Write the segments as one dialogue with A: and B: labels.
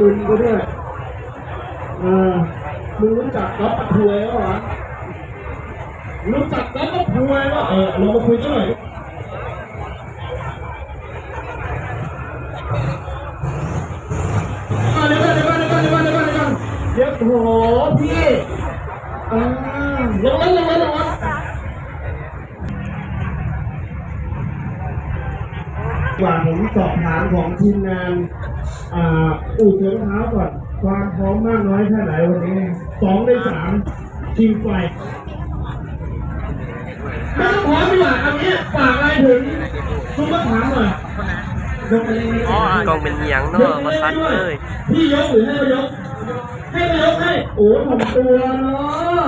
A: มึนก็ด้วยเออมึงรู้จักก๊อฟปะทวยป่ะวะรู้จักก๊อฟปะทวยป่ะเออลองมาคุยกันหน่อยเดี๋ยวก่อนเดี๋ยวก่อนเดี๋ยวก่อนเดี๋ยวก่อนเดี๋ยวก่อนเดี๋ยวเดี๋ยวโหพี่อ่าลงแล้วลงแล้วลงแล้วก่อนผม สอบถามของทีมงานอ่าอู่เสือเท้าก่อนความพร้อมมากน้อยแค่ไหนวันนี้สองในสามทีมไฟไม่ต้องพร้อมดีกว่าเอางี้ฝากอะไรถึงซุปเปอร์ถามหน่อยยกไปเลย
B: อ๋อกองเป็นเหียงเนาะมาซัดเลย
A: พี่ยกหรือให้เขายก ให้เขายกให้ โอ้ผมตัวเนาะ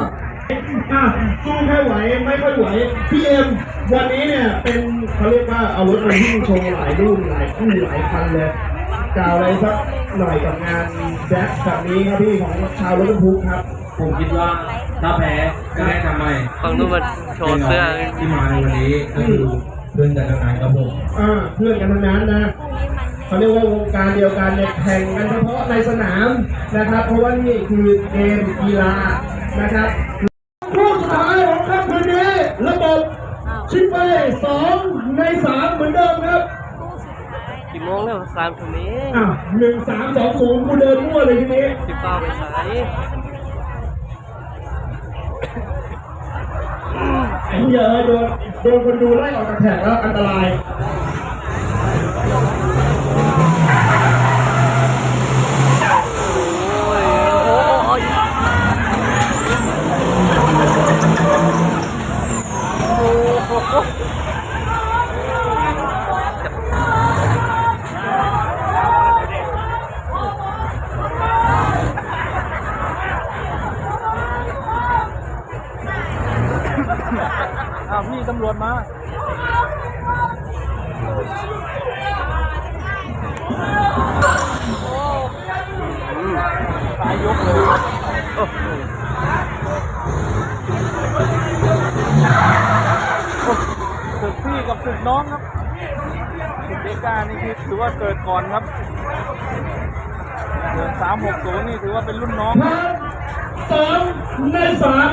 A: อะสู้แค่ไหวไม่ค่อยไหวพี่เอ็มวันนี้เนี่ยเป็นเขาเรียกว่าเอารถมาที่งโชว์หลายรุ่นหลายคู่หลายคันเลยกล่าวอะไรสักหน่อยกับงานแจ็คแบบนี้ครับพี่ของชาวรถบรรทุกครับ
C: ผมคิดว่าถ้าแพ้ก็ได้ทำไม
B: ฟังดูมันโชว์เสื้อ
C: ที่มาในวันนี้ก็คือเพื่อนกันทั้งนั้นครับผม
A: อ่าเพื่อนกันทั้งนั้นนะเขาเรียกว่าวงการเดียวกันเนี่ยแข่งกันเฉพาะในสนามนะครับ เพราะว่านี่คือเกมกีฬานะครับ คู่สุดท้ายของค่ำคืนนี้ระบบชิปเป้สองในสามเหมือนเดิมครับ
B: กี่โมงแล้วสามทุ่มนี้
A: อะหนึ่งสามสองศูนย์กูเดินมั่วเลยทีนี้
B: สิบเก้าไปใช้
A: ไอ้เหี้ยเอะโดนโดนคนดูไล่ออกจากแข่งแล้วอันตราย
B: โอ้ยโอ้ยโอ้า
D: วพี่ตำรวจมาสายยกเลย น้องครับเดก้านี่คือถือว่าเกิดก่อนครับเดือนสามหกศูนย์นี่ถือว่าเป็นรุ่นน้อง
A: สองในสาม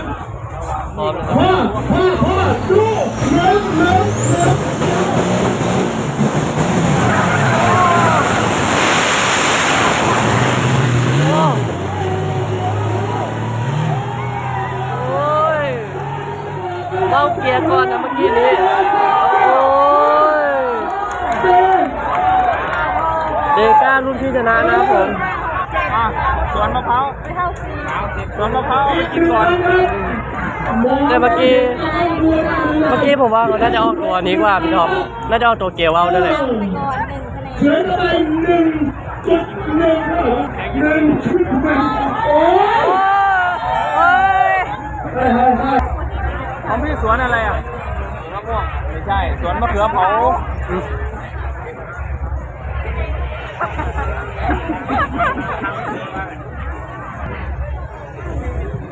B: พร้อมแล้วค
A: พ่อพ่อพ่อดูหนึ่งหนึ่งหนึ่ง
B: โอ้ยเบ้าเกียร์ก่อนนะเมื่อกี้นี้ โอ้ย เด ก้ารุ่นที่ชนะนะครับผม
D: อะสวนมะพร้าวสวนมะพร้าวเอาไปกินก่อน
B: แต่เมื่อกี้ เมื่อกี้ผมว่าเขาน่าจะออกตัวนี้กว่าพี่ท็อปน่าจะเอาตัวเกียวเอานั่นแหละ
A: เขียนไปหนึ่งจุดหนึ่งหนึ่งจุดหนึ่งโอ้ย
B: โอ้ย
A: เฮ้ยเฮ้ยเฮ้ย
D: ของพี่สวนอะไรอะสวนมะม่วงไม่ใช่ สวนมะเขือเผา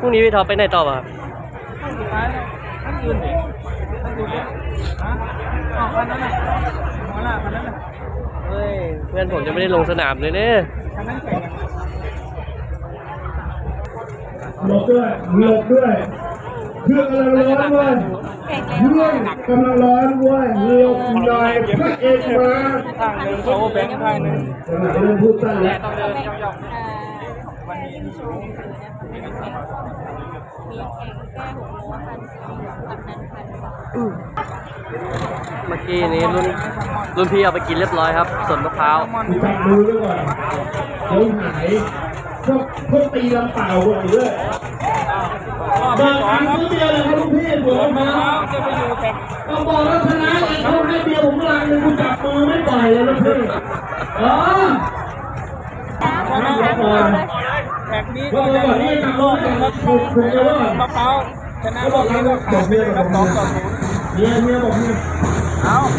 B: พรุ่งนี้พี่ท็อปไปไหนต่อป่ะครับ
D: สุดท้ายแล้วท่านอื่นดิท่านอื่นดิฮะอ๋อคันนั้นน่ะคันนั้นน่ะคันนั้นน่ะ
B: เฮ้ยเพื่อนผมจะไม่ได้ลงสนามเลยเนี่ย
D: คันนั้นแข่งกัน
A: หลบด้วยหลบด้วยเครื่องกำลังร้อนเว้ยเครื่องกำลังร้อนเว้ยหลบหน่อยพระเอกมา
D: ข้างหนึ่งเขาแบงค์ข้างหนึ่ง
A: ขณะเริ่มพูดสั้นแล้ว
D: ต้องเดินย่อง
B: เมื่อกี้นี้รุ่นรุ่นพี่เอาไปกินเรียบร้อยครับสวนมะพร้าว
A: จับมือด้วยก่อนเดี๋ยวหายพวกพวกตีลำเปล่าพวกนี้ด้วย
D: รอบ
A: บอ
D: ที่
A: ก
D: สอง
A: อัน
D: ครับ
A: ซื้อเบียร์เลยครับลูกพี่เหมือนมา
D: จะไปอยู่แข่ง
A: ก็บอกว่าชนะไอ้เขาให้เบียร์ผมลังหนึงกูจับมือไม่ปล่อยเลยลูกพี่อ๋อ
D: ช นะ
A: เดี๋ยวก่อน
D: แข่งนี้ก็จะมีรอบหนึ่งครับมะพร้าวชนะรอบนี้ก็ขาดไปเลยครับสองต่อศูนย์
A: เมียเมียบอกเมีย
D: เอา
B: เ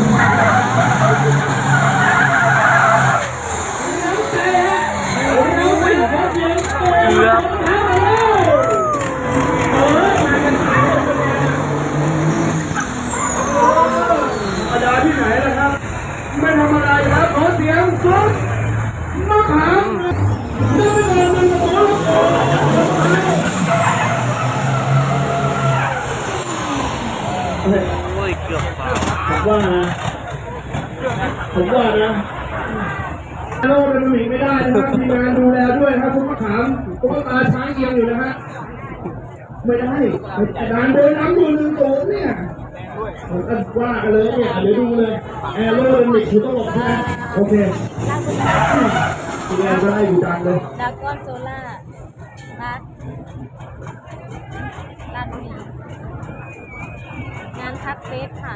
B: กือบ
A: ธรรมดาที่ไหนล่ะครับ ไม่ธรรมดาอยู่แล้วขอเสียงสุดมะขาม เดินไปก่อนมันหมอเฮ้ย
B: โอ้ยเกือบฟาว
A: ผมว่านะผมว่านะโลกเป็นหมีไม่ได้นะครับทีมงานดูแลด้วยครับคุณมะขามตุ๊กตาช้างเอียงอยู่นะฮะไม่ได้ดานเดินน้ำดูลืมโตเนี่ยผมก็ว่ากันเลยเนี่ยเดี๋ยวดูเลยแอร์โรดนมิกคือต้องหลบใช่ไหมโอเคทีแรกก็ได้อยู่ดังเลย
E: ดากอนโซล่ารัดรัดมีงานทัก เฟสค่ะ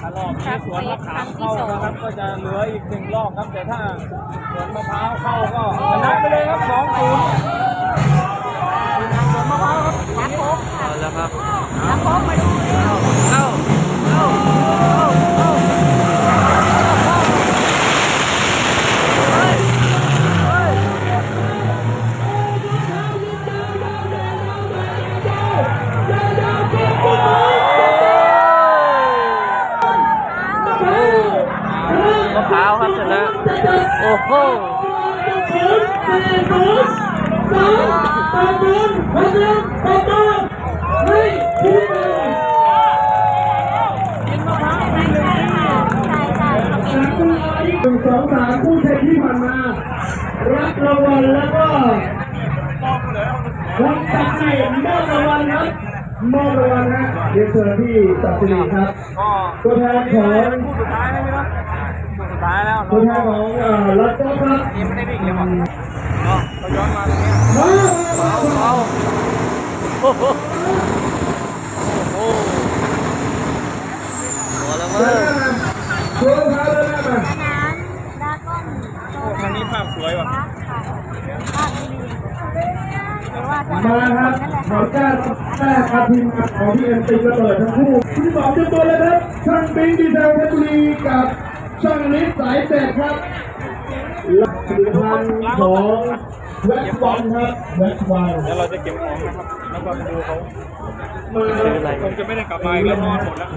D: ถ้ารอบที่สวนมะขามเข้านะครับก็จะเหลืออีกหนึ่งรอบครับแต่ถ้าสวนมะพร้าวเข้าก็ชนะไปเลยครับสองศูนย์
E: โอ้โห
A: หนึ่งสองสามผู้ชมที่ผ่านมา รับรางวัลแล้วก็วันตัดสินมอบรางวัลครับมอบรางวัลนะเรียนเชิญพี่ตัดสินครับตัวแทนของ
D: ท้ายแล้ว
A: ตัวแทนของเอ่อรัตโต้ครับ
D: ยังไม่ได้วิ่งเลยว่ะเราย้อนมาตรงเนี้ย
A: มามามา
B: เอาโอ้โหโอ้โหพอแล้ว
A: เมั้น
B: ง
A: หน้ามาตัวเท้าเดินหน้ามา
E: น้ำดากอนโซ
D: โอ้คันนี้ภาพสวยว่ะ
E: รัดค่ะรัดมีหรือว่าจะ
A: มาครับหมอก้าแม่ครับทีมงานของพี่เอ็มตีระเบิดทั้งคู่ที่สองเตรียมตัวเลยครับช่างบิงดีเซลเพชรบุรีกับ ช่างนิดสายเจ็ดครับรับผลิตภัณฑ์ของเวสวันครับเวสวัน
D: เดี๋ยวเราจะเก็บของนะครับแล้วก็ไปดูเขา
A: มา
B: ไม่เป็นไร
D: คงจะไม่ได้กลับมาอีกแล้วนอนหมดแล้ว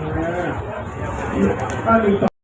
A: ถ้ามีต่อ